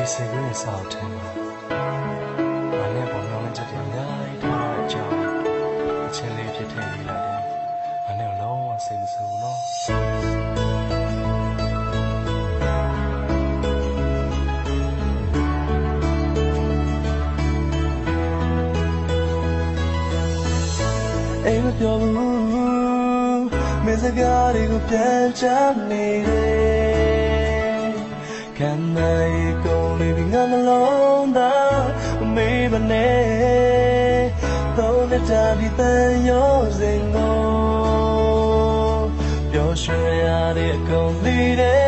ဒီစေကွင်းစာအုပ်ထဲမှာငါနဲ့ပေါ်မျောင်းချက်တွေအများကြီးထားတဲ့အကြောင်းအချင်းလေးဖြစ်ထည့်ရေးလိုက်တယ်ငါနဲ့လုံးဝစိတ်မဆိုးဘူးနော်အိမ်မပြောဘူးမင်းစကားတွေကိုပြန်ချနေတယ် ခံနိုင်ကုန်နေငါနှလုံးသားမေးမနေသုံးနှစ်တာဒီတန်ရောစင်ကိုပျော်ရွှင်ရတဲ့အကုန်လေးတဲ့တွေ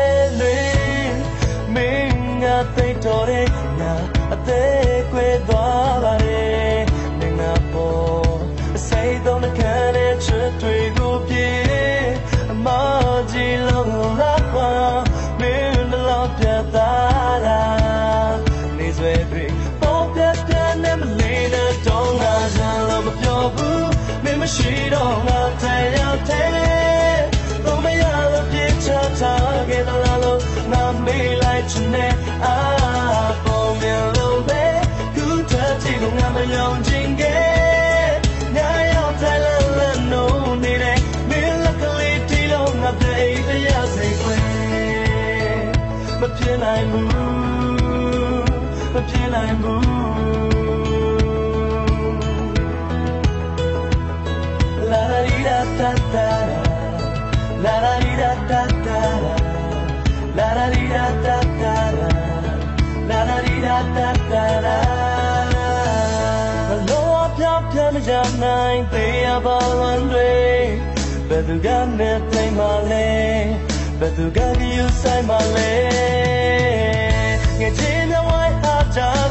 me ma shi dong na tai ya te lo me ya lo pi cha ta ge da la lo na me like chne a po me lo be ku ta ti lo nga ma yong jing ge ညာရောက်တယ်လမ်းလမ်းနိုးနေတဲ့မင်းလက်ကလေးတီလုံးငါပြေးရစေခွေမပြေနိုင်ဘူးမပြေနိုင်ဘူး ရီရာတာတာလာလာရီရာတာတာလာလာရီရာတာတာဘလို့ပြောင်းပြန်မကြနိုင်သေးရပါဝမ်းတွေဘယ်သူကနဲ့ထိုင်မလဲဘယ်သူကယူဆိုင်မလဲငယ်ချင်းများဝိုင်းအားကြ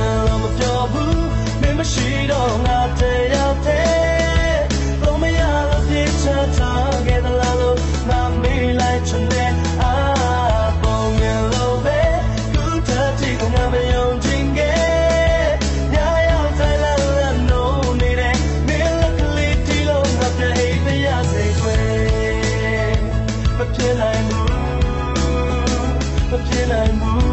爱慕